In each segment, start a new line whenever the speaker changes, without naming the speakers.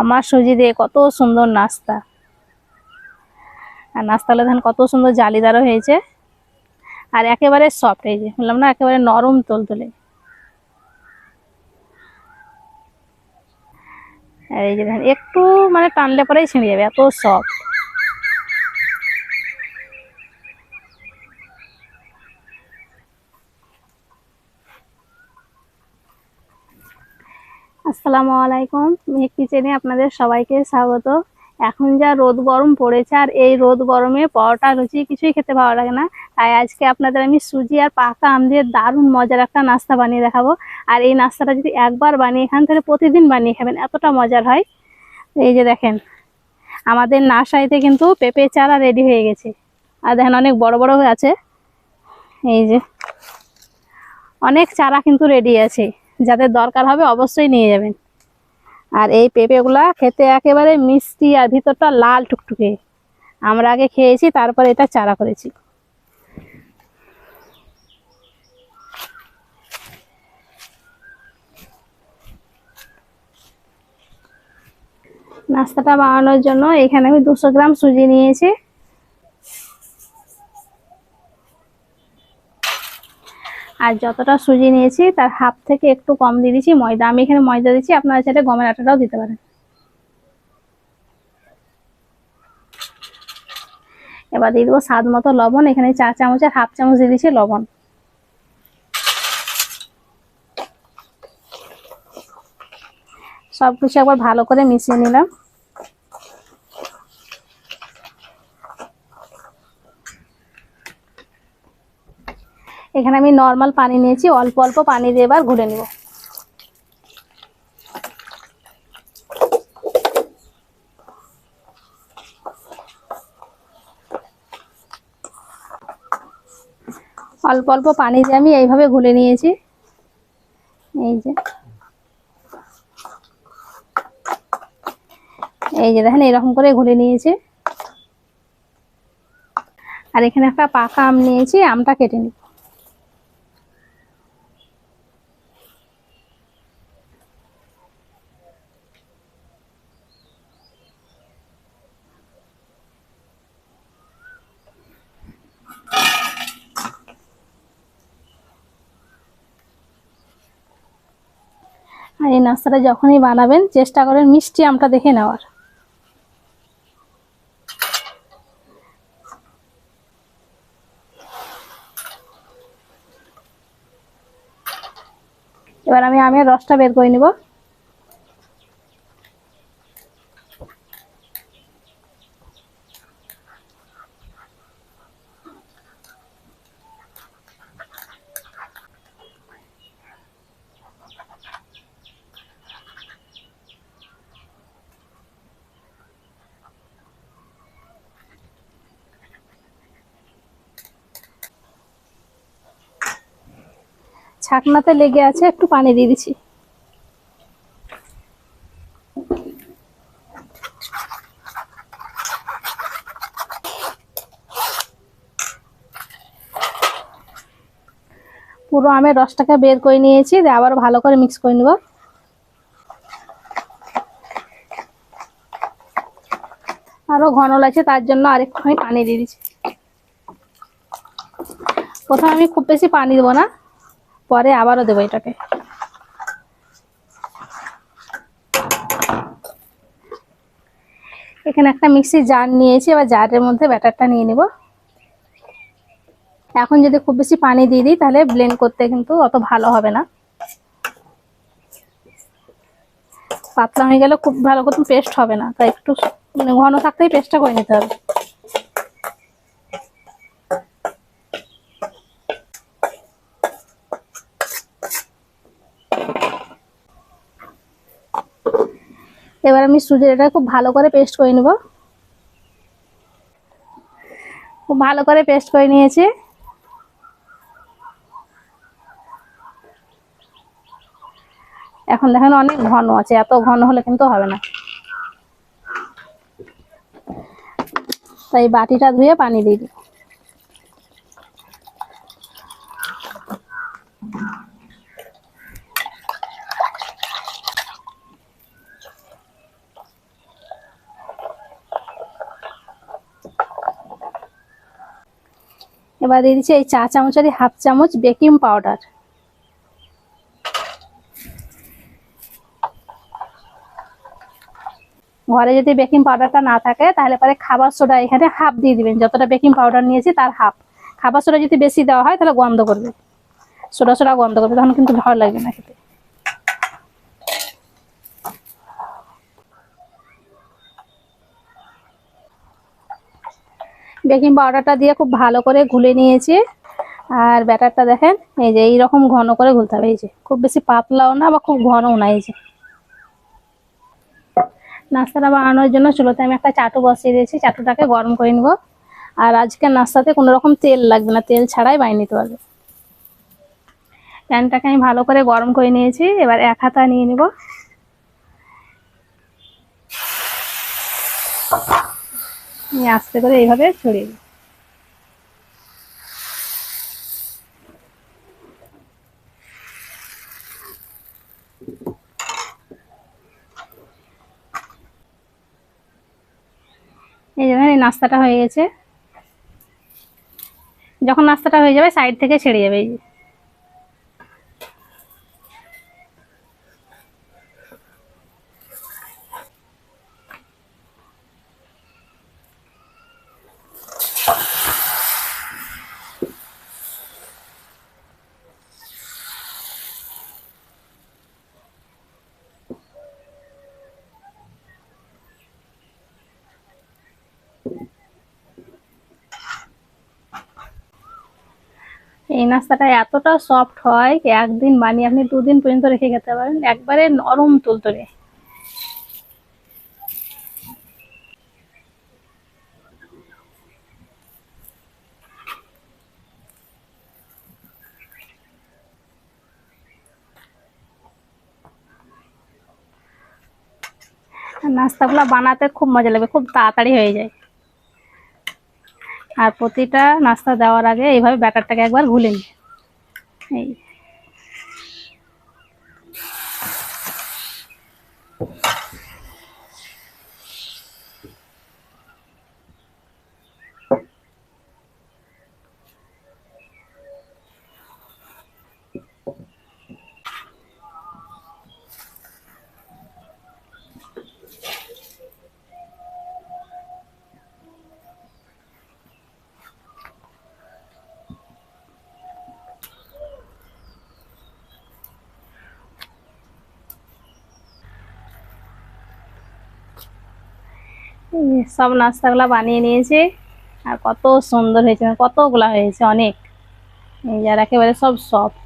আমার সুজি দিয়ে কত সুন্দর নাস্তা। আর নাস্তা হলে ধান কত সুন্দর জালিদারও হয়েছে। আর একেবারে সফট হয়েছে বললাম না, একেবারে নরম তুলতুলে। আর এই যে ধান একটু মানে টানলে পরেই ছিঁড়ে যাবে, এত সফট আসসালামু আলাইকুম। মেঘ কিচেনে আপনাদের সবাইকে স্বাগত। এখন যা রোদ গরম পড়েছে আর এই রোদ গরমে পরোটা, লুচি কিছুই খেতে ভালো লাগে না। তাই আজকে আপনাদের আমি সুজি আর পাকা আম দিয়ে দারুণ মজার একটা নাস্তা বানিয়ে দেখাবো। আর এই নাস্তাটা যদি একবার বানিয়ে খান, তাহলে প্রতিদিন বানিয়ে খাবেন। এতটা মজার হয়। এই যে দেখেন, আমাদের নার্সারিতে কিন্তু পেঁপে চারা রেডি হয়ে গেছে। আর দেখেন অনেক বড় বড় হয়ে আছে। এই যে, অনেক চারা কিন্তু রেডি আছে। যাদের দরকার হবে অবশ্যই নিয়ে যাবেন। আর এই পেঁপেগুলা খেতে একেবারে মিষ্টি আর ভিতরটা লাল টুকটুকে। আমরা আগে খেয়েছি, তারপর এটা চারা করেছি। নাস্তাটা বানানোর জন্য এখানে আমি দুশো গ্রাম সুজি নিয়েছি। আর যতটা সুজি নিয়েছি, তার হাফ থেকে একটু কম দিয়ে দিচ্ছি ময়দা। আমি এখানে ময়দা দিচ্ছি, আপনারা চাইলে গমের আটাটাও দিতে পারেন। এবার দিয়ে দেবো স্বাদ মতো লবণ। এখানে চা চামচের হাফ চামচ দিয়ে দিচ্ছি লবণ। সব কিছু একবার ভালো করে মিশিয়ে নিলাম। এখানে আমি নর্মাল পানি নিয়েছি, অল্প অল্প পানি দিয়ে এবার ঘুরে নেব। অল্প অল্প পানি দিয়ে আমি এইভাবে ঘুলে নিয়েছি। এই যে। এই যে দেখেন, এরকম করে ঘুলে নিয়েছি। আর এখানে একটা পাকা আম নিয়েছি, আমটা কেটে নিই এই নাস্তাটা যখনই বানাবেন, চেষ্টা করেন মিষ্টি আমটা দেখে নেওয়ার। এবার আমি আমের রসটা বের করে নিব। ছাকনাতে লেগে আছে, একটু পানি দিয়ে দিচ্ছি। পুরো আমের রসটাকে বের করে নিয়েছি, দিয়ে আবার ভালো করে মিক্স করে নিব। আরও ঘন লাগছে, তার জন্য আরেকটুখানি পানি দিয়ে দিচ্ছি। প্রথমে আমি খুব বেশি পানি দেবো না। পরে আবারও দেবো এটাকে। এখানে একটা মিক্সি জার নিয়েছি, এবার জারের মধ্যে ব্যাটারটা নিয়ে নেব। এখন যদি খুব বেশি পানি দিয়ে দিই, তাহলে ব্লেন্ড করতে কিন্তু অত ভালো হবে না। পাতলা হয়ে গেলে খুব ভালো করতে পেস্ট হবে না, তাই একটু মানে ঘন থাকতেই পেস্টটা করে নিতে হবে। এবার আমি সুজির এটা খুব ভালো করে পেস্ট করে নেব। খুব ভালো করে পেস্ট করে নিয়েছি। এখন দেখেন অনেক ঘন আছে, এত ঘন হলে কিন্তু হবে না। তাই বাটিটা ধুয়ে পানি দিয়ে দিই এবার দিয়ে দিচ্ছি এই চা চামচেরই হাফ চামচ বেকিং পাউডার। ঘরে যদি বেকিং পাউডারটা না থাকে, তাহলে পরে খাবার সোডা এখানে হাফ দিয়ে দিবেন। যতটা বেকিং পাউডার নিয়েছি তার হাফ। খাবার সোডা যদি বেশি দেওয়া হয়, তাহলে গন্ধ করবে। সোডা সোডা গন্ধ করবে, তখন কিন্তু ভালো লাগবে না খেতে। বেকিং পাউডারটা দিয়ে খুব ভালো করে গুলে নিয়েছি। আর ব্যাটারটা দেখেন, এই যে এইরকম ঘন করে গুলতে হবে। এই যে খুব বেশি পাতলাও না বা খুব ঘনও না, এই যে। নাস্তাটা বানানোর জন্য চুলোতে আমি একটা চাটু বসিয়ে দিয়েছি। চাটুটাকে গরম করে নিব। আর আজকে নাস্তাতে কোনো রকম তেল লাগবে না। তেল ছাড়াই বানিয়ে নিতে পারবে। প্যানটাকে আমি ভালো করে গরম করে নিয়েছি। এবার এক হাতা নিয়ে নিব। নিয়ে আস্তে করে এইভাবে ছড়িয়ে দিই। এই যে এই নাস্তাটা হয়ে গেছে। যখন নাস্তাটা হয়ে যাবে সাইড থেকে ছেড়ে যাবে এই যে। এই নাস্তাটা এতটা সফট হয় একদিন বানিয়ে আপনি দুদিন পর্যন্ত রেখে খেতে পারেন। একবারে নরম তুলতুলে। নাস্তাগুলো বানাতে খুব মজা লাগবে খুব তাড়াতাড়ি হয়ে যায়। আর প্রতিটা নাস্তা দেওয়ার আগে এইভাবে ব্যাটারটাকে একবার গুলে নিই এই। সব নাস্তাগুলা বানিয়ে নিয়েছি। আর কত সুন্দর হয়েছে কতগুলা হয়েছে, অনেক। এই যে আর একেবারে সব সফট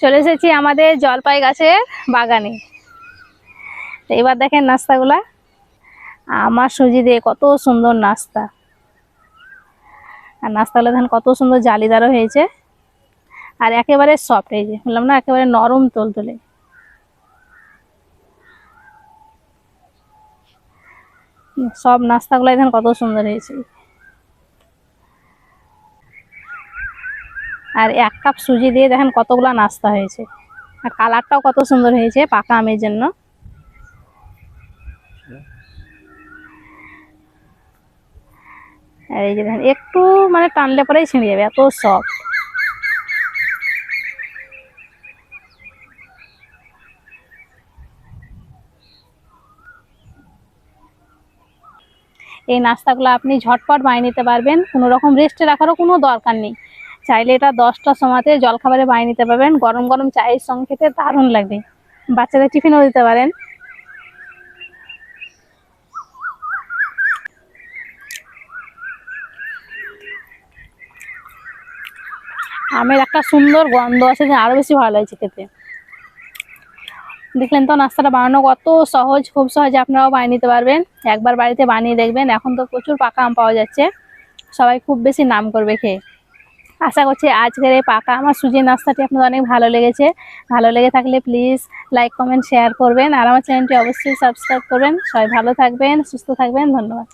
চলে এসেছি আমাদের জলপাই গাছের বাগানে। তো এবার দেখেন নাস্তাগুলা। আমার সুজি দিয়ে কত সুন্দর নাস্তা। আর নাস্তাগুলো দেখেন কত সুন্দর জালিদারও হয়েছে। আর একেবারে সফট হয়েছে বললাম না, একেবারে নরম তোলতোলে। সব নাস্তাগুলো দেখেন কত সুন্দর হয়েছে। আর এক কাপ সুজি দিয়ে দেখেন কতগুলো নাস্তা হয়েছে। আর কালারটাও কত সুন্দর হয়েছে পাকা আমের জন্য। আর এই যে দেখেন, একটু মানে টানলে পরেই ছিঁড়ে যাবে, এত সফট এই নাস্তাগুলো আপনি ঝটপট বানিয়ে নিতে পারবেন। কোনো রকম রেস্টে রাখারও কোনো দরকার নেই। চাইলে এটা দশটার সময়তে জলখাবারে বানিয়ে নিতে পারবেন। গরম গরম চায়ের সঙ্গে খেতে দারুণ লাগবে। বাচ্চাদের টিফিনও দিতে পারেন। আমের একটা সুন্দর গন্ধ আছে যে আরও বেশি ভালো লাগছে খেতে। দেখলেন তো নাস্তাটা বানানো কত সহজ, খুব সহজে, আপনারাও বানিয়ে নিতে পারবেন। একবার বাড়িতে বানিয়ে দেখবেন, এখন তো প্রচুর পাকা আম পাওয়া যাচ্ছে। সবাই খুব বেশি নাম করবে খেয়ে। আশা করছি আজকের এই পাকা আমার সুজির নাস্তাটি আপনাদের অনেক ভালো লেগেছে। ভালো লেগে থাকলে প্লিজ লাইক কমেন্ট শেয়ার করবেন। আর আমার চ্যানেলটি অবশ্যই সাবস্ক্রাইব করবেন। সবাই ভালো থাকবেন, সুস্থ থাকবেন, ধন্যবাদ।